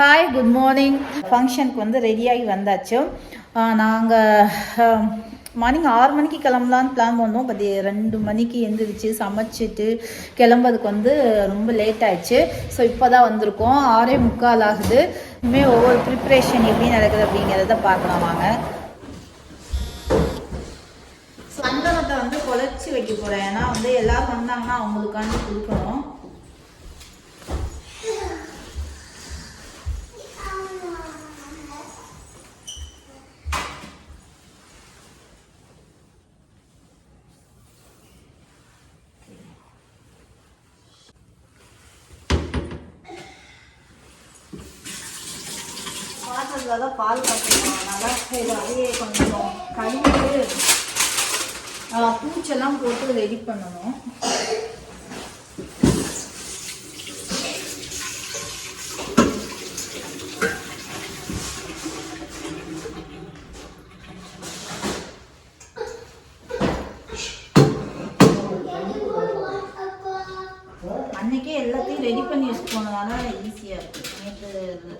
Hi good morning ஃபங்க்ஷனுக்கு வந்து ரெடியாகி வந்தாச்சு. நாங்கள் மார்னிங் ஆறு மணிக்கு கிளம்பலான்னு பிளான் பண்ணோம். பட் ரெண்டு மணிக்கு எழுந்திரிச்சு சமைச்சிட்டு கிளம்புறதுக்கு வந்து ரொம்ப லேட் ஆயிடுச்சு. ஸோ இப்போ தான் வந்திருக்கோம். ஆறே முக்கால் ஆகுது. இனிமேல் ஒவ்வொரு ப்ரிப்ரேஷன் எப்படி நடக்குது அப்படிங்கிறத பார்க்கலாம் வாங்க. சந்தனத்தை வந்து குழச்சி வைக்க போகிறேன் ஏன்னா வந்து எல்லோரும் வந்தாங்கன்னா அவங்களுக்காண்டி கொடுக்கணும். பாத்திரத்தில் தான் பால் காய்ச்சணும் அதனால் சரி அப்படியே கொஞ்சம் கழுவிட்டு பூச்செல்லாம் போட்டு ரெடி பண்ணணும். அன்னைக்கே எல்லாத்தையும் ரெடி பண்ணி வச்சு போனதால ஈஸியாக இருக்கு. நேற்று வந்து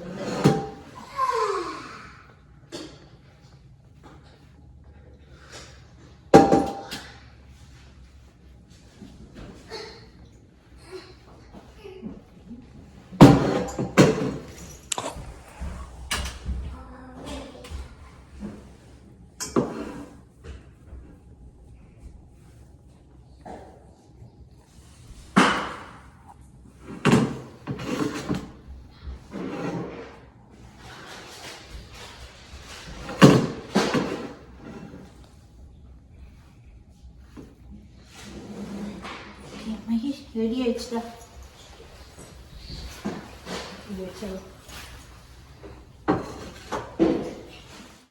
மகேஷ் ரெடி ஆயிடுச்சுடா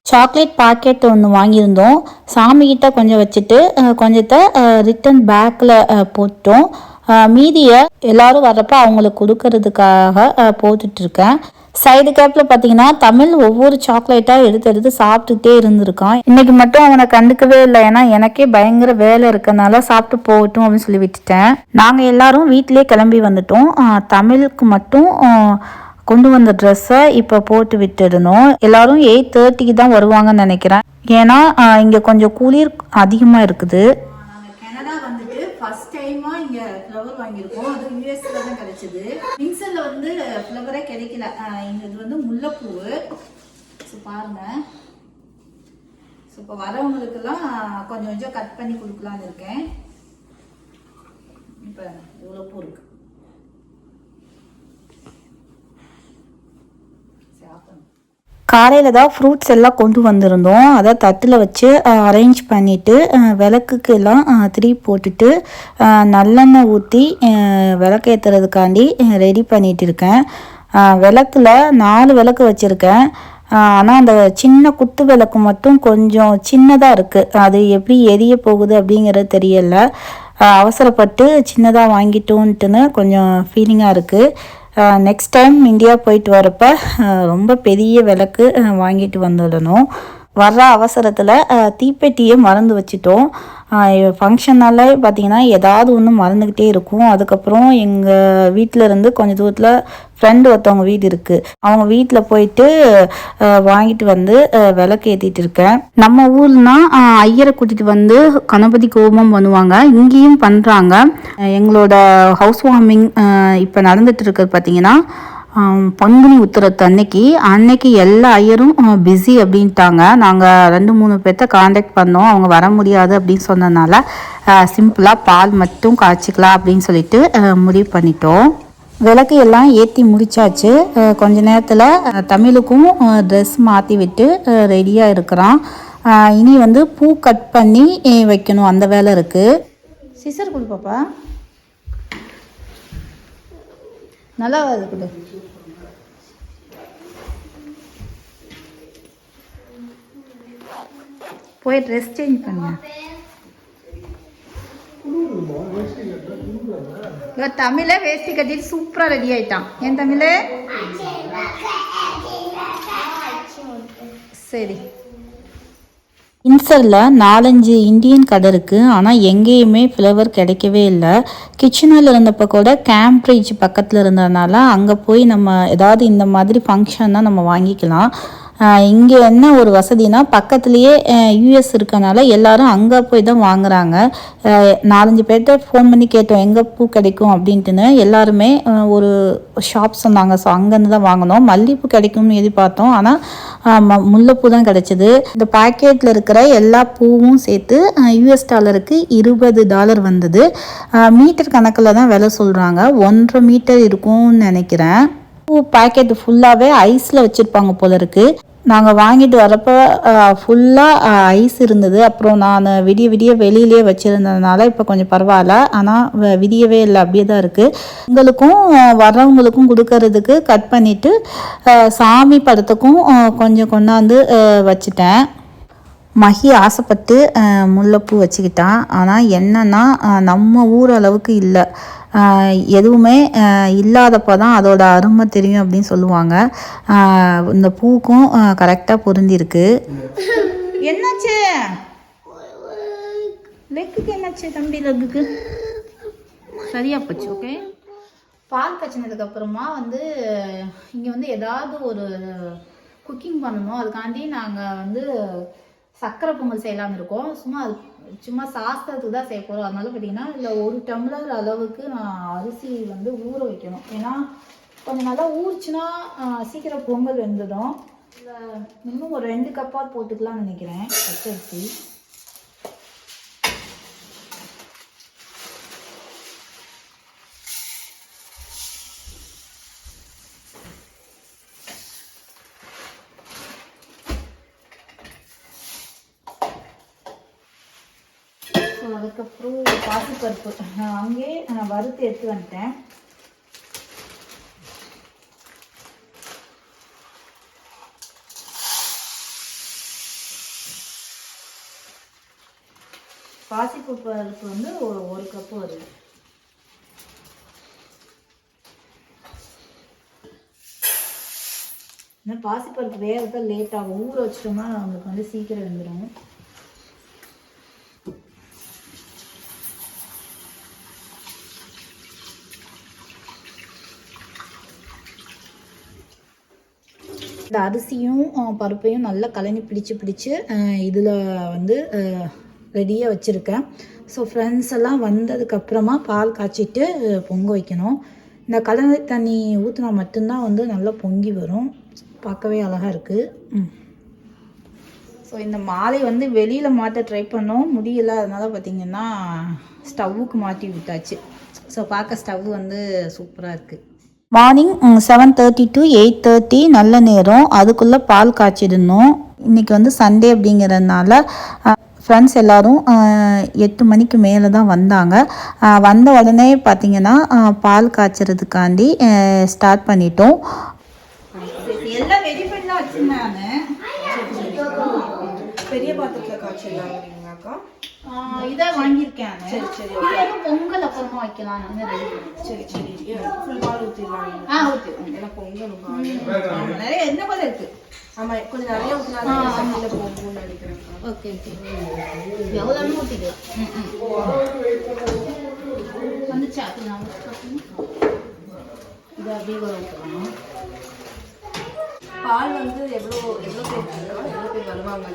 சாக்லேட் பாக்கெட் ஒன்று வாங்கியிருந்தோம் சாமிகிட்ட கொஞ்சம் வச்சுட்டு கொஞ்சத்தை ரிட்டன் பேக்கில் போட்டோம் மீதியை எல்லாரும் வர்றப்ப அவங்களுக்கு கொடுக்கறதுக்காக போட்டுட்டு இருக்கேன் சைடு கேப்பில் பார்த்தீங்கன்னா தமிழ் ஒவ்வொரு சாக்லேட்டாக எடுத்து எடுத்து சாப்பிட்டுட்டே இருந்திருக்கான். இன்னைக்கு மட்டும் அவனை கண்டுக்கவே இல்லை. ஏன்னா எனக்கே பயங்கர வேலை இருக்கனால சாப்பிட்டு போகட்டும் அப்படின்னு சொல்லி விட்டுட்டேன். நாங்கள் எல்லாரும் வீட்டிலே கிளம்பி வந்துட்டோம். தமிழுக்கு மட்டும் கொண்டு வந்த ட்ரெஸ்ஸை இப்போ போட்டு விட்டுடணும். எல்லாரும் எயிட் தேர்ட்டிக்கு தான் வருவாங்கன்னு நினைக்கிறேன். ஏன்னா இங்கே கொஞ்சம் குளிர் அதிகமாக இருக்குது. கனடா ஃபர்ஸ்ட் டைமாக இங்கே ஃப்ளவர் வாங்கியிருக்கோம். அது யூஎஸ்ல தான் கிடைச்சது. மின்சல்ல வந்து ஃப்ளவரே கிடைக்கல. இங்க இது வந்து முல்லைப்பூவு. ஸோ பாருங்க. ஸோ இப்போ வரவங்களுக்கெல்லாம் கொஞ்சம் கொஞ்சம் கட் பண்ணி கொடுக்கலான்னு இருக்கேன். இப்போ இவ்வளோ பூ இருக்கு சரி ஆஃப் பண்ணு. காலையில் தான் ஃப்ரூட்ஸ் எல்லாம் கொண்டு வந்திருந்தோம். அதை தட்டில் வச்சு அரேஞ்ச் பண்ணிவிட்டு விளக்குக்கு எல்லாம் திரி போட்டுட்டு நல்லெண்ணெய் ஊற்றி விளக்கேற்றுறதுக்காண்டி ரெடி பண்ணிட்டு இருக்கேன். விளக்கில் விளக்குல நாலு விளக்கு வச்சுருக்கேன். ஆனால் அந்த சின்ன குத்து விளக்கு மட்டும் கொஞ்சம் சின்னதாக இருக்குது அது எப்படி எரிய போகுது அப்படிங்கிறது தெரியலை. அவசரப்பட்டு சின்னதாக வாங்கிட்டோன்ட்டுன்னு கொஞ்சம் ஃபீலிங்காக இருக்குது நெக்ஸ்ட் டைம் இந்தியா போயிட்டு வரப்போ ரொம்ப பெரிய விளக்கு வாங்கிட்டு வந்துடணும். வர்ற அவசரத்தில் தீப்பெட்டியே மறந்து வச்சிட்டோம். ஃபங்க்ஷனாலே பார்த்தீங்கன்னா ஏதாவது ஒன்று மறந்துக்கிட்டே இருக்கும். அதுக்கப்புறம் எங்கள் வீட்டில் இருந்து கொஞ்சம் தூரத்தில் ஃப்ரெண்டு ஒருத்தவங்க வீடு இருக்குது அவங்க வீட்டில் போயிட்டு வாங்கிட்டு வந்து விளக்கு ஏற்றிட்டு இருக்கேன். நம்ம ஊர்னா ஐயரை கூட்டிகிட்டு வந்து கணபதி கோபம் பண்ணுவாங்க. இங்கேயும் பண்ணுறாங்க எங்களோட ஹவுஸ் வார்மிங் இப்போ நடந்துட்டு இருக்கிறது பார்த்தீங்கன்னா பங்குனி உத்திரத்து அன்னைக்கு அன்னைக்கு எல்லா ஐயரும் பிஸி அப்படின்ட்டாங்க. நாங்கள் ரெண்டு மூணு பேர்த்த காண்டாக்ட் பண்ணோம். அவங்க வர முடியாது அப்படின்னு சொன்னதுனால சிம்பிளாக பால் மட்டும் காய்ச்சிக்கலாம் அப்படின்னு சொல்லிட்டு முடிவு பண்ணிட்டோம். விளக்கு எல்லாம் ஏற்றி முடிச்சாச்சு. கொஞ்ச நேரத்தில் தமிழுக்கும் ட்ரெஸ் மாற்றி விட்டு ரெடியாக இருக்கிறான். இனி வந்து பூ கட் பண்ணி வைக்கணும். அந்த வேலை இருக்குது சிசர் கொடு பாப்பா. நல்லா வருது கொடு. போய் ட்ரெஸ் சேஞ்ச் பண்ணுங்க தமிழ தமிழே வேஷ்டி கட்டிட்டு சூப்பராக ரெடி ஆயிட்டான். ஏன் தமிழே? சரி. இன்சரில் நாலஞ்சு இந்தியன் கடை இருக்குது ஆனால் எங்கேயுமே ஃப்ளேவர் கிடைக்கவே இல்லை. கிச்சனில் இருந்தப்போ கூட கேம்பிரிட்ஜ் பக்கத்தில் இருந்ததுனால அங்கே போய் நம்ம ஏதாவது இந்த மாதிரி ஃபங்க்ஷன்னா நம்ம வாங்கிக்கலாம். இங்கே என்ன ஒரு வசதினா பக்கத்துலேயே யூஎஸ் இருக்கனால எல்லாரும் அங்கே போய் தான் வாங்குறாங்க. நாலஞ்சு பேர்கிட்ட ஃபோன் பண்ணி கேட்டோம் எங்கே பூ கிடைக்கும்? அப்படின்ட்டுன்னு எல்லாருமே ஒரு ஷாப் சொன்னாங்க. ஸோ அங்கேருந்து தான் வாங்கினோம். மல்லிகைப்பூ கிடைக்கும்னு எதிர்பார்த்தோம். ஆனால் முல்லைப்பூ தான் கிடைச்சிது. இந்த பாக்கெட்டில் இருக்கிற எல்லா பூவும் சேர்த்து யூஎஸ் டாலருக்கு இருபது டாலர் வந்தது. மீட்டர் கணக்கில் தான் விலை சொல்கிறாங்க ஒன்றரை மீட்டர் இருக்கும்னு நினைக்கிறேன். பூ பாக்கெட் ஃபுல்லாகவே ஐஸில் வச்சுருப்பாங்க போல இருக்குது நாங்கள் வாங்கிட்டு வரப்போ ஃபுல்லாக ஐஸ் இருந்தது. அப்புறம் நான் விடிய விடிய வெளியிலே வச்சுருந்ததுனால இப்போ கொஞ்சம் பரவாயில்ல. ஆனால் விடியவே இல்லை. அப்படியே தான் இருக்குது உங்களுக்கும் வர்றவங்களுக்கும் கொடுக்கறதுக்கு கட் பண்ணிவிட்டு சாமி படத்துக்கும் கொஞ்சம் கொண்டாந்து வச்சுட்டேன். மஹி ஆசைப்பட்டு முல்லைப்பூ வச்சுக்கிட்டான். ஆனால் என்னன்னா நம்ம ஊர் அளவுக்கு இல்லை. எதுவுமே இல்லாதப்போ தான் அதோட அருமை தெரியும் அப்படின்னு சொல்லுவாங்க. இந்த பூக்கும் கரெக்டாக பொருந்திருக்கு. என்னாச்சு? லெக்குக்கு என்னாச்சு தம்பி லெக்குக்கு? சரியா போச்சு ஓகே பால் காய்ச்சினதுக்கு அப்புறமா வந்து இங்கே வந்து ஏதாவது ஒரு குக்கிங் பண்ணணும். அதுக்காண்டி நாங்கள் வந்து சக்கரை பொங்கல் செய்யலாம்னு இருக்கோம். சும்மா அது சும்மா சாஸ்திரத்துக்கு தான் செய்ய போகிறோம் அதனால பார்த்தீங்கன்னா இதில் ஒரு டம்ளர் அளவுக்கு நான் அரிசி வந்து ஊற வைக்கணும். ஏன்னா கொஞ்சம் நல்லா ஊறிச்சுன்னா சீக்கிரம் பொங்கல் வெந்துடும். இதில் இன்னும் ஒரு ரெண்டு கப்பாக போட்டுக்கலாம்னு நினைக்கிறேன். பச்சரிசி ஸோ அதுக்கப்புறம் பாசிப்பருப்பு. நான் அங்கேயே நான் வறுத்து எடுத்து வந்துட்டேன். பாசிப்பருப்பு பருப்பு வந்து ஒரு ஒரு கப்பு வருது இந்த பாசிப்பருப்பு வேகிறத லேட் ஆகும். ஊற வச்சிட்டோம்னா நம்மளுக்கு வந்து சீக்கிரம் வந்துடும் இந்த அரிசியும் பருப்பையும் நல்லா கலனி பிடிச்சு பிடிச்சு இதில் வந்து ரெடியாக வச்சுருக்கேன். ஸோ ஃப்ரெண்ட்ஸ் எல்லாம் வந்ததுக்கப்புறமா பால் காய்ச்சிட்டு பொங்க வைக்கணும். இந்த கலந்த தண்ணி ஊற்றினா மட்டும்தான் வந்து நல்லா பொங்கி வரும். பார்க்கவே அழகாக இருக்குது ம். ஸோ இந்த மாலை வந்து வெளியில் மாற்ற ட்ரை பண்ணோம். முடியல. அதனால் பார்த்தீங்கன்னா ஸ்டவ்வுக்கு மாட்டி விட்டாச்சு. ஸோ பார்க்க ஸ்டவ் வந்து சூப்பராக இருக்குது morning seven thirty to eight thirty நல்ல நேரம். அதுக்குள்ளே பால் காய்ச்சிடணும். இன்றைக்கி வந்து சண்டே அப்படிங்கிறதுனால ஃப்ரெண்ட்ஸ் எல்லோரும் எட்டு மணிக்கு மேலே தான் வந்தாங்க. வந்த உடனே பார்த்திங்கன்னா பால் காய்ச்சறதுக்காண்டி ஸ்டார்ட் பண்ணிட்டோம். எல்லாம் ரெடி பெரிய பாத்திரத்தில் காய்ச்சிடலாங்கிறீங்களாக்கா இதை வாங்கியிருக்கேன் சரி, சரி, இது வந்து பொங்கல் அப்புறமா வைக்கலாம் ரெடி சரி சரி ஃபுல் பால் ஊற்றிடலாம் ஆ ஓகே ஏன்னா பொங்கலும் பால் நிறைய என்ன போல இருக்கு ஆமா கொஞ்சம் நிறைய ஊற்றினா சமையல போகும்னு நினைக்கிறேன்க்கா ஓகே ஓகே எவ்வளோ ஊற்றிக்கலாம் வந்துச்சா அப்படி நான் இது அப்படியே கூட ஊற்றலாம் பால் வந்து எவ்வளோ எவ்வளோ பேர்? எவ்வளோ பேர் வருவாங்க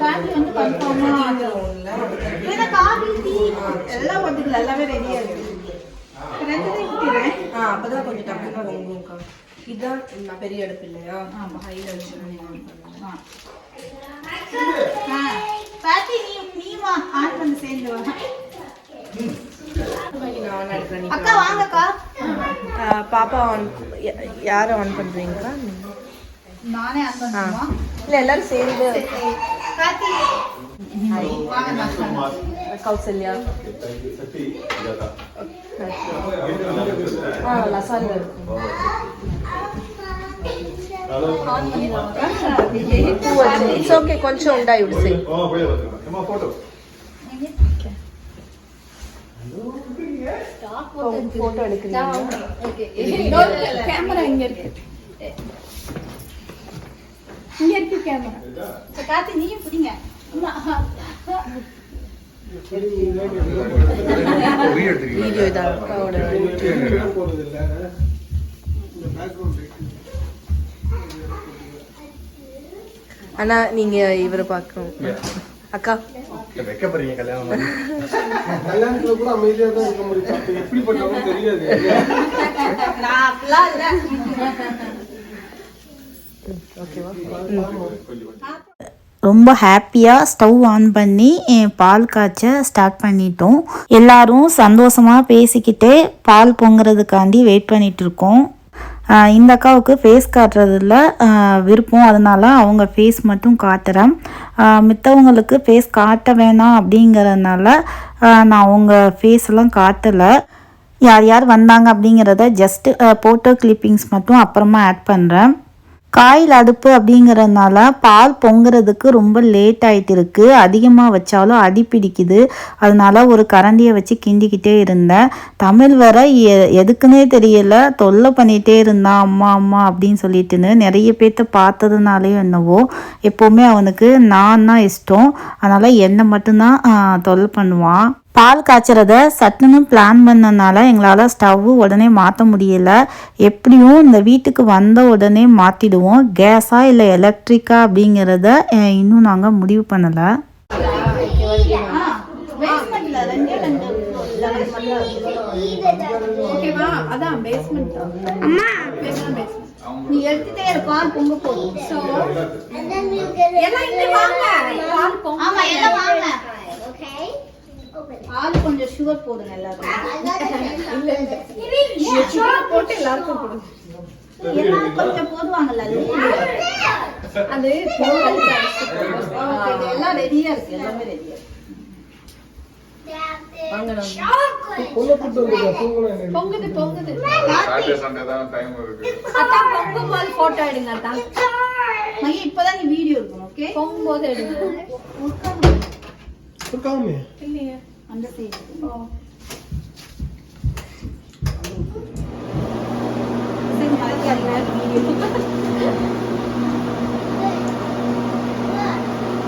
ஃபேமிலி வந்து கன்ஃபார்மா தீந்துரும்ல ஏன்னா காபி டீ எல்லாம் போட்டுக்கலாம் எல்லாமே ரெடியா இருக்கு. ரெண்டு தான் ஊற்றிடுறேன் ஆ அப்பதான் கொஞ்சம் டக்குனு பொங்கும்க்கா இதுதான் நான் பெரிய அடுப்பு இல்லையா? ஆமா ஹைல வச்சு ஆ. ஆ. பாட்டி நீ நீ வா ஆன் பண்ணி சேர்ந்து வா. அக்கா வாங்கக்கா. பாப்பா ஆன் யாரை ஆன் பண்றீங்கக்கா நானே ஆன் பண்ணுமா இல்லை எல்லாரும் சேர்ந்து. கௌசல்யா. ஆ லசாலில் இருக்கும். இட்ஸ் ஓகே கொஞ்சம் போட்டோ எடுக்கிறீங்க? கேமரா இங்க இருக்கு. இங்க இருக்கு கேமரா கார்த்தி நீயும் பிடிங்க. வீடியோ இதான். அக்காவோட அண்ணா நீங்க இவரை பார்க்கணும். அக்கா. வைக்கப்படுறீங்க கல்யாணம் பண்ணி. கல்யாணத்துல கூட அமைதியா தான் இருக்க முடியும். அப்ப எப்படிப்பட்டவங்க தெரியாது. நான் அப்படிலாம் இல்ல. ரொம்ப ஹாப்பியாக ஸ்டவ் ஆன் பண்ணி பால் காய்ச்ச ஸ்டார்ட் பண்ணிட்டோம். எல்லாரும் சந்தோஷமாக பேசிக்கிட்டே பால் பொங்குறதுக்காண்டி வெயிட் பண்ணிட்டு இருக்கோம். இந்த அக்காவுக்கு ஃபேஸ் காட்டுறதுல விருப்பம். அதனால அவங்க ஃபேஸ் மட்டும் காட்டுறேன். மித்தவங்களுக்கு ஃபேஸ் காட்ட வேணாம் அப்படிங்கிறதுனால நான் அவங்க ஃபேஸ் எல்லாம் காட்டலை. யார் யார் வந்தாங்க அப்படிங்கிறத ஜஸ்ட்டு ஃபோட்டோ கிளிப்பிங்ஸ் மட்டும் அப்புறமா ஆட் பண்ணுறேன் காயில் அடுப்பு அப்படிங்கிறதுனால பால் பொங்குறதுக்கு ரொம்ப லேட் ஆகிட்டு இருக்கு அதிகமாக வச்சாலும் அடி பிடிக்குது. அதனால ஒரு கரண்டியை வச்சு கிண்டிக்கிட்டே இருந்தேன். தமிழ் வர எ- எதுக்குன்னே தெரியல. தொல்லை பண்ணிகிட்டே இருந்தான் அம்மா அம்மா அப்படின்னு சொல்லிட்டுன்னு நிறைய பேர்த்த பார்த்ததுனாலே என்னவோ எப்போவுமே அவனுக்கு நான் தான் இஷ்டம். அதனால் என்னை மட்டும்தான் தொல்லை பண்ணுவான். பால் காய்ச்சறத சட்டுன்னு பிளான் பண்ணனால எங்களால் ஸ்டவ் உடனே மாற்ற முடியல. எப்படியும் இந்த வீட்டுக்கு வந்த உடனே மாற்றிடுவோம் கேஸா இல்லை எலக்ட்ரிக்கா அப்படிங்கிறத இன்னும் நாங்கள் முடிவு பண்ணலை. நீ எடுத்துட்டே இருப்பா பொங்க போதும். ஸோ எல்லாம் இங்க வாங்க. பால் பொங்க. ஆமா எல்லாம் வாங்க. பால் கொஞ்சம் சுகர் போடுங்க எல்லாரும் சுகர் போட்டு எல்லாருக்கும் கொடுங்க எல்லாரும் கொஞ்சம் போடுவாங்கல்ல அது எல்லாம் ரெடியா இருக்கு எல்லாமே ரெடியா பொங்குது பொங்குது. சாட்டர்டே சண்டே தான் டைம் இருக்கு. அதான் பொங்கும் போது போட்டோ எடுங்க அதான் மகி இப்பதான் நீ வீடியோ இருக்கணும் ஓகே பொங்கும் போது எடுங்க அந்த சைடு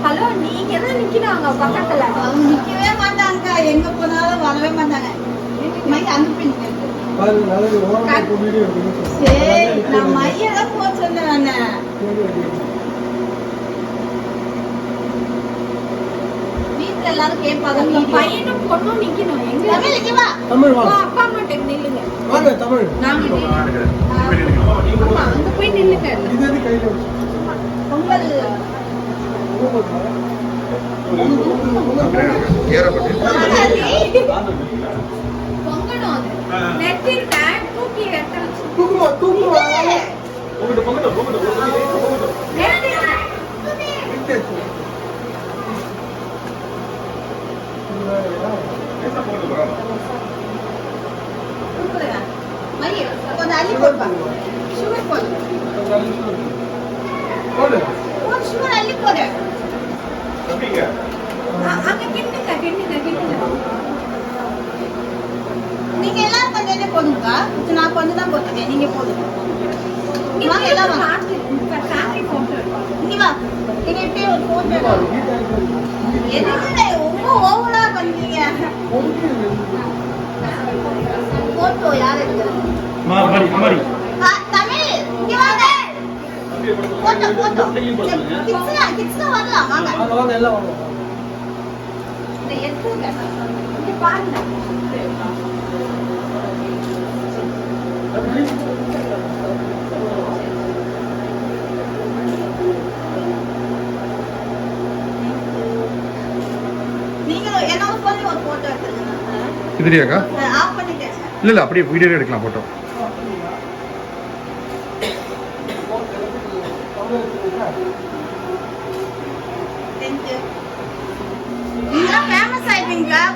ஹலோ நீங்க தான் நிக்கிறாங்க பக்கத்துல? அவங்க நிக்கவே மாட்டாங்க. எங்க போனாலும் வரவே மாட்டாங்க. மகி எடுக்கணும் சரி நான் மையெல்லாம் போக சொன்னேன் நானு வீட்டுல எல்லாரும் கேட்பாங்க. உங்க video. பையனும் பொண்ணும் நிக்கணும். எங்க? தமிழ் இங்க வா தமிழ் உங்க வாங்க அப்பா அம்மாட்ட நில்லுங்க. வாங்க தமிழ். நாங்க நான் ஆமா அங்க போய் நில்லுங்க. இது எது கையில வச்சு? பொங்கல். ஏறப்பட்டு. பொங்கணும் அது. நெட்டிருக்கேன் தூக்கி வெட்ட வச்சு தூக்குமா தூக்குமா நெட்டிருக்கேன் கொடுக்குறேங்க மைய கொஞ்சம் அள்ளி போடுப்பா சுகர் போடு போடு ஒரு சுகர் அள்ளி போடு தம்பிங்க அங்க கிண்டுங்க கிண்டுங்க கிண்டுங்க நீங்க எல்லாரும் கொஞ்சம் என்ன போடுங்கக்கா இது நான் கொஞ்சம் தான் போட்டுருக்கேன் நீங்க போடுங்க இங்க வாங்க எல்லாம் வாங்க ஃபேமிலி போட்டோ இங்க வா நீங்க இப்படியே ஒரு போட்டோ எதுக்கு ரொம்ப ஓவரா பண்றீங்க போட்டோ யார் எடுக்கிறது ஆ, தமிழ் இங்க வாங்க போட்டோ போட்டோ கிட்ஸ்னா கிட்ஸ்னா வரலாம் வாங்க வாங்க வாங்க எல்லாம் வாங்க இந்த எடுத்துங்க இங்க பாருங்க நீங்களும் என்னோட போன்ல ஒரு போட்டோ எடுத்துருங்க பண்ணிட்டேன் இல்ல இல்ல அப்படியே வீடியோ எடுக்கலாம் போட்டோ.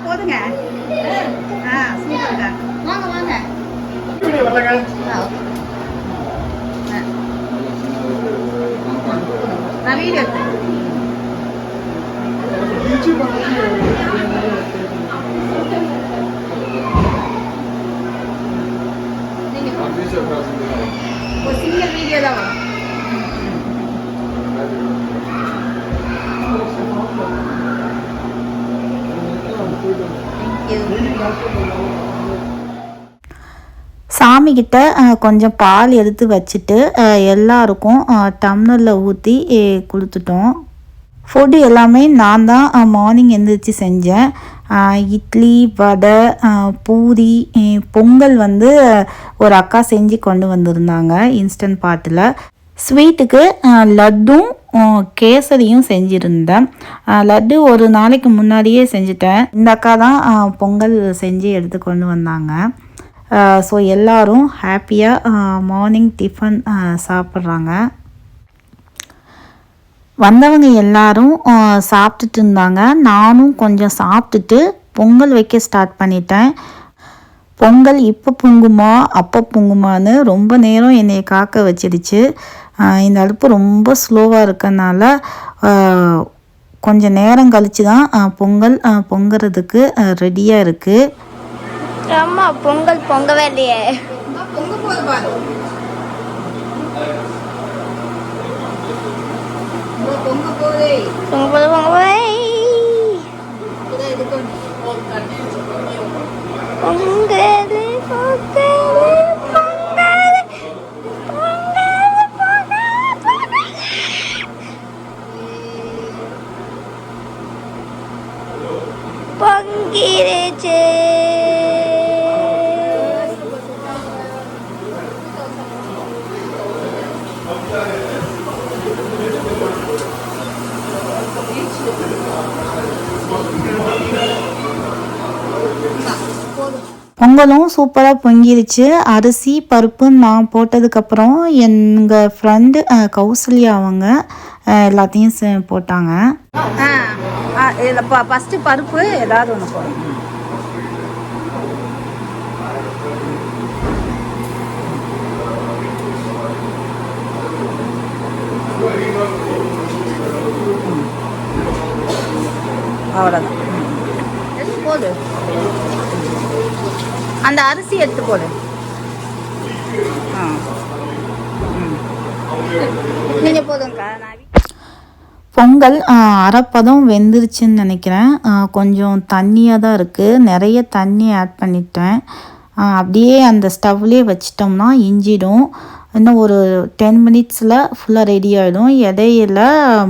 போதுங்க. ஆ சூப்பர்க்கா வாங்க வாங்க. ஆ, okay. ஆ. நான் வீடியோ எடுத்தேன் ஒரு சிங்கிள் வீடியோ தான் வரும். சாமிக்கிட்ட கொஞ்சம் பால் எடுத்து வச்சுட்டு எல்லாருக்கும் டம்ளரில் ஊற்றி கொடுத்துட்டோம். ஃபுட்டு எல்லாமே நான் தான் மார்னிங் எழுந்திரிச்சு செஞ்சேன். இட்லி வடை பூரி பொங்கல் வந்து ஒரு அக்கா செஞ்சு கொண்டு வந்திருந்தாங்க இன்ஸ்டன்ட் பாட்டில் ஸ்வீட்டுக்கு லட்டும் கேசரியும் செஞ்சுருந்தேன். லட்டு ஒரு நாளைக்கு முன்னாடியே செஞ்சுட்டேன். இந்த அக்கா தான் பொங்கல் செஞ்சு எடுத்து கொண்டு வந்தாங்க. ஸோ எல்லோரும் ஹாப்பியாக மார்னிங் டிஃபன் சாப்பிட்றாங்க. வந்தவங்க எல்லாரும் சாப்பிட்டுட்டு இருந்தாங்க. நானும் கொஞ்சம் சாப்பிட்டுட்டு பொங்கல் வைக்க ஸ்டார்ட் பண்ணிட்டேன். பொங்கல் இப்போ பொங்குமா அப்போ பொங்குமான்னு ரொம்ப நேரம் என்னை காக்க வச்சிடுச்சு அஹ், இந்த அடுப்பு ரொம்ப ஸ்லோவாக இருக்கனால கொஞ்சம் நேரம் கழிச்சு தான் பொங்கல் பொங்குறதுக்கு ரெடியாக இருக்குது அம்மா பொங்கல் பொங்கவே இல்லையே. பொங்க போது பாரு இதோ பொங்க போதே பொங்கல் பொங்கவே இதோ இதுக்கு பொங்கலும் சூப்பராக பொங்கிருச்சு. அரிசி பருப்பு நான் போட்டதுக்கப்புறம் எங்கள் ஃப்ரெண்டு கௌசல்யா அவங்க எல்லாத்தையும் செ- போட்டாங்க. ஆ இதில் ஃபஸ்ட்டு பருப்பு ஏதாவது ஒன்று போடும் அவ்வளோதான் போடு. அந்த அரிசி எடுத்து போடு. நீங்கள் போதும்க்கா நான் பொங்கல் அரைப்பதம் வெந்துருச்சுன்னு நினைக்கிறேன். கொஞ்சம் தண்ணியாக தான் இருக்குது நிறைய தண்ணி ஆட் பண்ணிட்டேன். அப்படியே அந்த ஸ்டவ்லேயே வச்சிட்டோம்னா இஞ்சிடும். இன்னும் ஒரு டென் மினிட்ஸில் ஃபுல்லாக ரெடி ஆகிடும் இடையில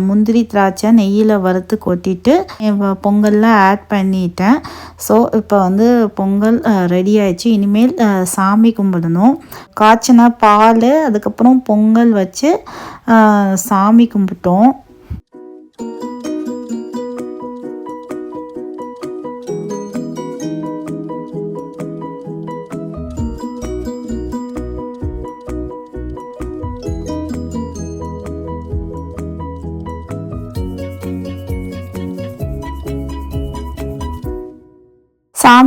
முந்திரி திராட்சை நெய்யில் வறுத்து கொட்டிட்டு இப்ப பொங்கல்லாம் ஆட் பண்ணிட்டேன். ஸோ இப்போ வந்து பொங்கல் ரெடி ஆயிடுச்சு. இனிமேல் சாமி கும்பிடணும். காய்ச்சின பால் அதுக்கப்புறம் பொங்கல் வச்சு சாமி கும்பிட்டோம்.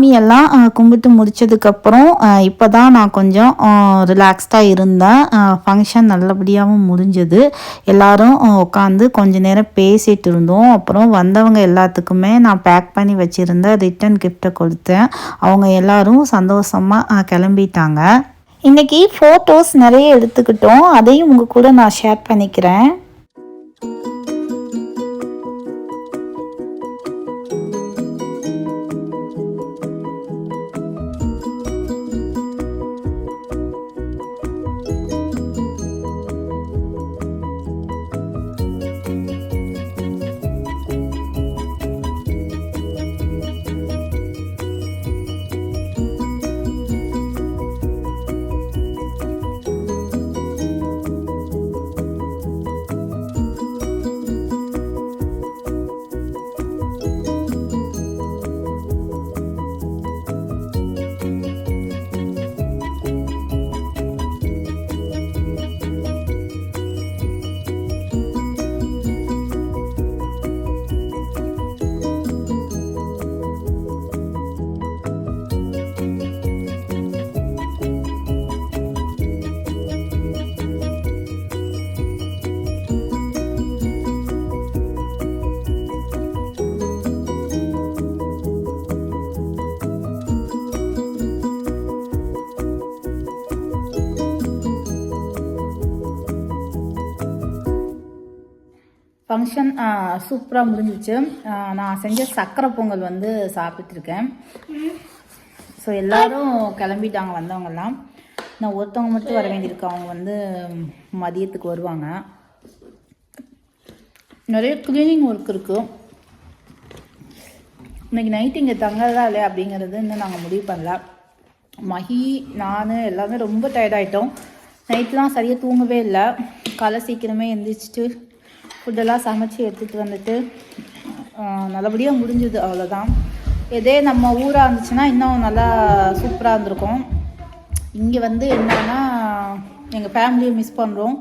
சாமியெல்லாம் கும்பிட்டு முடிச்சதுக்கப்புறம் இப்போ தான் நான் கொஞ்சம் ரிலாக்ஸ்டாக இருந்தேன். ஃபங்க்ஷன் நல்லபடியாகவும் முடிஞ்சது. எல்லாரும் உட்காந்து கொஞ்ச நேரம் பேசிகிட்டு இருந்தோம். அப்புறம் வந்தவங்க எல்லாத்துக்குமே நான் பேக் பண்ணி வச்சுருந்த ரிட்டன் கிஃப்ட்டை கொடுத்தேன். அவங்க எல்லாரும் சந்தோஷமாக கிளம்பிட்டாங்க. இன்றைக்கி ஃபோட்டோஸ் நிறைய எடுத்துக்கிட்டோம். அதையும் உங்கள் கூட நான் ஷேர் பண்ணிக்கிறேன். ஃபங்க்ஷன் சூப்பராக முடிஞ்சிச்சு. நான் செஞ்ச சக்கரை பொங்கல் வந்து சாப்பிட்டுருக்கேன். ஸோ எல்லோரும் கிளம்பிட்டாங்க வந்தவங்கெல்லாம். நான் ஒருத்தவங்க மட்டும் வர வேண்டியிருக்கு. அவங்க வந்து மதியத்துக்கு வருவாங்க. நிறைய க்ளீனிங் ஒர்க் இருக்குது இன்றைக்கி நைட் இங்கே தங்கிறதா இல்லையா அப்படிங்கிறது இன்னும் நாங்கள் முடிவு பண்ணல. மகி நான் எல்லாமே ரொம்ப டயர்டாயிட்டோம் நைட்லாம் சரியாக தூங்கவே இல்லை. காலை சீக்கிரமே எந்திரிச்சிட்டு ஃபுட்டெல்லாம் சமைச்சு எடுத்துகிட்டு வந்துட்டு நல்லபடியாக முடிஞ்சுது அவ்வளோதான் இதே நம்ம ஊராக இருந்துச்சுன்னா இன்னும் நல்லா சூப்பராக இருந்திருக்கும். இங்கே வந்து என்னென்னா எங்கள் ஃபேமிலியை மிஸ் பண்ணுறோம்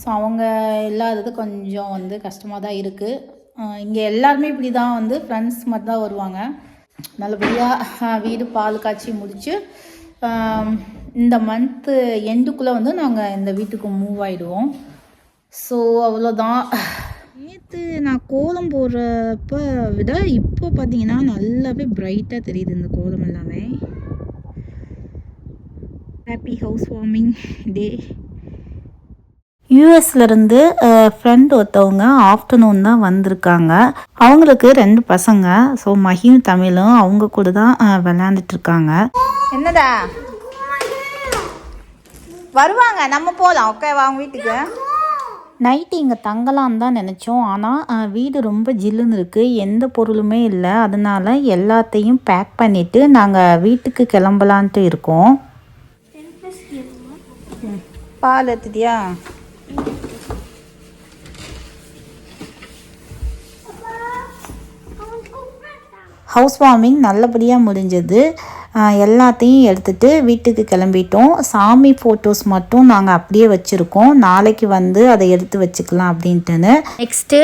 ஸோ அவங்க இல்லாதது கொஞ்சம் வந்து கஷ்டமாக தான் இருக்குது இங்கே எல்லாருமே இப்படி தான் வந்து ஃப்ரெண்ட்ஸ் மாதிரி தான் வருவாங்க. நல்லபடியாக வீடு பால் காய்ச்சி முடித்து இந்த மந்த்து எண்டுக்குள்ளே வந்து நாங்கள் இந்த வீட்டுக்கு மூவ் ஆகிடுவோம் ஸோ அவ்வளோதான். நேற்று நான் கோலம் போடுறப்ப விட இப்போ பார்த்தீங்கன்னா நல்லாவே பிரைட்டாக தெரியுது இந்த கோலம் எல்லாமே. ஹாப்பி ஹவுஸ் வார்மிங் டே யூஎஸ்லேருந்து ஃப்ரெண்ட் ஒருத்தவங்க ஆஃப்டர்நூன் தான் வந்திருக்காங்க. அவங்களுக்கு ரெண்டு பசங்க. ஸோ மகியும் தமிழும் அவங்க கூட தான் விளையாண்டுட்டு இருக்காங்க. என்னடா? வருவாங்க. நம்ம போகலாம் ஓகேவா? அவங்க வீட்டுக்கு? நைட்டு இங்கே தங்கலான்னு தான் நினச்சோம். ஆனால் வீடு ரொம்ப ஜில்லுன்னு இருக்குது எந்த பொருளுமே இல்லை. அதனால எல்லாத்தையும் பேக் பண்ணிவிட்டு நாங்கள் வீட்டுக்கு கிளம்பலான்ட்டு இருக்கோம். பால் எடுத்துட்டியா? ஹவுஸ் வார்மிங் நல்லபடியாக முடிஞ்சது. எல்லாத்தையும் எடுத்துட்டு வீட்டுக்கு கிளம்பிட்டோம். சாமி ஃபோட்டோஸ் மட்டும் நாங்கள் அப்படியே வச்சுருக்கோம். நாளைக்கு வந்து அதை எடுத்து வச்சுக்கலாம் அப்படின்ட்டுன்னு. நெக்ஸ்ட்டு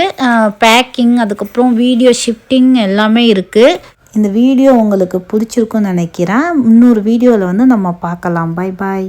பேக்கிங் அதுக்கப்புறம் வீடியோ ஷிஃப்டிங் எல்லாமே இருக்குது இந்த வீடியோ உங்களுக்கு பிடிச்சிருக்குன்னு நினைக்கிறேன். இன்னொரு வீடியோவில் வந்து நம்ம பார்க்கலாம். Bye bye